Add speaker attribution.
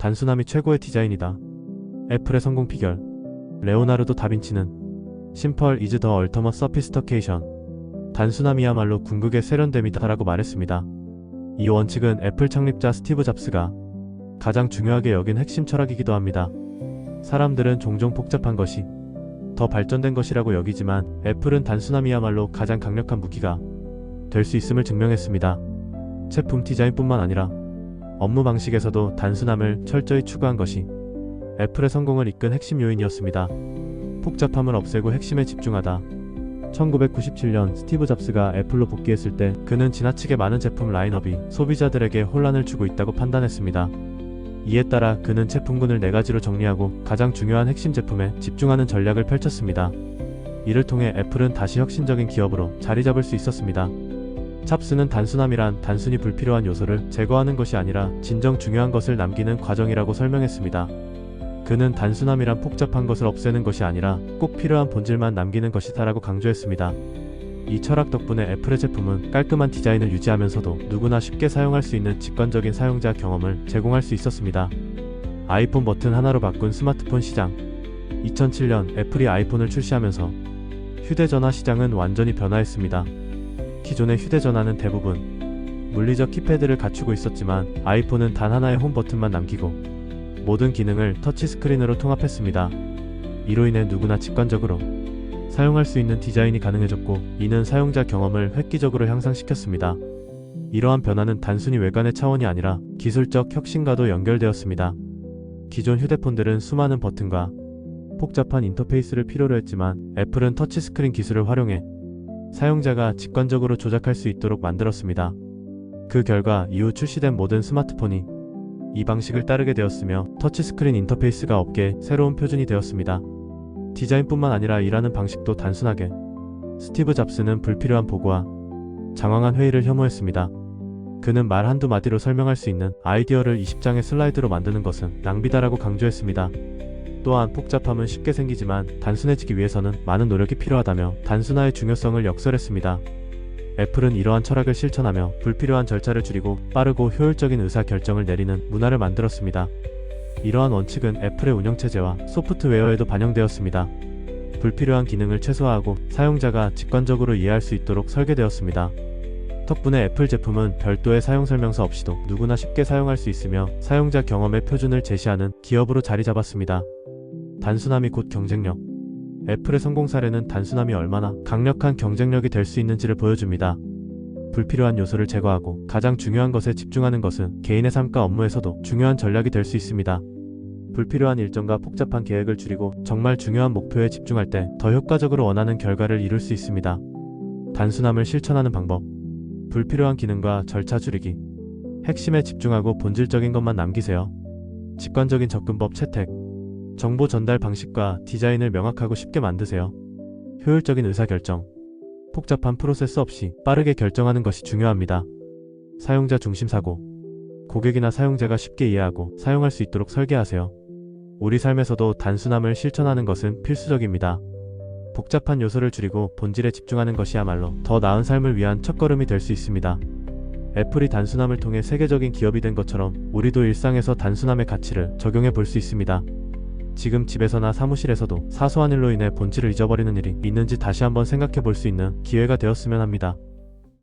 Speaker 1: 단순함이 최고의 디자인이다. 애플의 성공 비결. 레오나르도 다빈치는 심펄 이즈 더 얼터머 서피스터케이션. 단순함이야말로 궁극의 세련됨이다라고 말했습니다. 이 원칙은 애플 창립자 스티브 잡스가 가장 중요하게 여긴 핵심 철학이기도 합니다. 사람들은 종종 복잡한 것이 더 발전된 것이라고 여기지만 애플은 단순함이야말로 가장 강력한 무기가 될 수 있음을 증명했습니다. 제품 디자인뿐만 아니라 업무 방식에서도 단순함을 철저히 추구한 것이 애플의 성공을 이끈 핵심 요인이었습니다. 복잡함을 없애고 핵심에 집중하다. 1997년 스티브 잡스가 애플로 복귀했을 때 그는 지나치게 많은 제품 라인업이 소비자들에게 혼란을 주고 있다고 판단했습니다. 이에 따라 그는 제품군을 네 가지로 정리하고 가장 중요한 핵심 제품에 집중하는 전략을 펼쳤습니다. 이를 통해 애플은 다시 혁신적인 기업으로 자리 잡을 수 있었습니다. 찹스는 단순함이란 단순히 불필요한 요소를 제거하는 것이 아니라 진정 중요한 것을 남기는 과정이라고 설명했습니다. 그는 단순함이란 복잡한 것을 없애는 것이 아니라 꼭 필요한 본질만 남기는 것이다라고 강조했습니다. 이 철학 덕분에 애플의 제품은 깔끔한 디자인을 유지하면서도 누구나 쉽게 사용할 수 있는 직관적인 사용자 경험을 제공할 수 있었습니다. 아이폰 버튼 하나로 바꾼 스마트폰 시장 2007년 애플이 아이폰을 출시하면서 휴대전화 시장은 완전히 변화했습니다. 기존의 휴대전화는 대부분 물리적 키패드를 갖추고 있었지만 아이폰은 단 하나의 홈 버튼만 남기고 모든 기능을 터치스크린으로 통합했습니다. 이로 인해 누구나 직관적으로 사용할 수 있는 디자인이 가능해졌고 이는 사용자 경험을 획기적으로 향상시켰습니다. 이러한 변화는 단순히 외관의 차원이 아니라 기술적 혁신과도 연결되었습니다. 기존 휴대폰들은 수많은 버튼과 복잡한 인터페이스를 필요로 했지만 애플은 터치스크린 기술을 활용해 사용자가 직관적으로 조작할 수 있도록 만들었습니다. 그 결과 이후 출시된 모든 스마트폰이 이 방식을 따르게 되었으며 터치스크린 인터페이스가 업계의 새로운 표준이 되었습니다. 디자인뿐만 아니라 일하는 방식도 단순하게 스티브 잡스는 불필요한 보고와 장황한 회의를 혐오했습니다. 그는 말 한두 마디로 설명할 수 있는 아이디어를 20장의 슬라이드로 만드는 것은 낭비다라고 강조했습니다. 또한 복잡함은 쉽게 생기지만 단순해지기 위해서는 많은 노력이 필요하다며 단순화의 중요성을 역설했습니다. 애플은 이러한 철학을 실천하며 불필요한 절차를 줄이고 빠르고 효율적인 의사 결정을 내리는 문화를 만들었습니다. 이러한 원칙은 애플의 운영체제와 소프트웨어에도 반영되었습니다. 불필요한 기능을 최소화하고 사용자가 직관적으로 이해할 수 있도록 설계되었습니다. 덕분에 애플 제품은 별도의 사용 설명서 없이도 누구나 쉽게 사용할 수 있으며 사용자 경험의 표준을 제시하는 기업으로 자리 잡았습니다. 단순함이 곧 경쟁력. 애플의 성공 사례는 단순함이 얼마나 강력한 경쟁력이 될 수 있는지를 보여줍니다. 불필요한 요소를 제거하고 가장 중요한 것에 집중하는 것은 개인의 삶과 업무에서도 중요한 전략이 될 수 있습니다. 불필요한 일정과 복잡한 계획을 줄이고 정말 중요한 목표에 집중할 때 더 효과적으로 원하는 결과를 이룰 수 있습니다. 단순함을 실천하는 방법. 불필요한 기능과 절차 줄이기. 핵심에 집중하고 본질적인 것만 남기세요. 직관적인 접근법 채택. 정보 전달 방식과 디자인을 명확하고 쉽게 만드세요. 효율적인 의사결정. 복잡한 프로세스 없이 빠르게 결정하는 것이 중요합니다. 사용자 중심 사고. 고객이나 사용자가 쉽게 이해하고 사용할 수 있도록 설계하세요. 우리 삶에서도 단순함을 실천하는 것은 필수적입니다. 복잡한 요소를 줄이고 본질에 집중하는 것이야말로 더 나은 삶을 위한 첫걸음이 될 수 있습니다. 애플이 단순함을 통해 세계적인 기업이 된 것처럼 우리도 일상에서 단순함의 가치를 적용해 볼 수 있습니다. 지금 집에서나 사무실에서도 사소한 일로 인해 본질을 잊어버리는 일이 있는지 다시 한번 생각해 볼 수 있는 기회가 되었으면 합니다.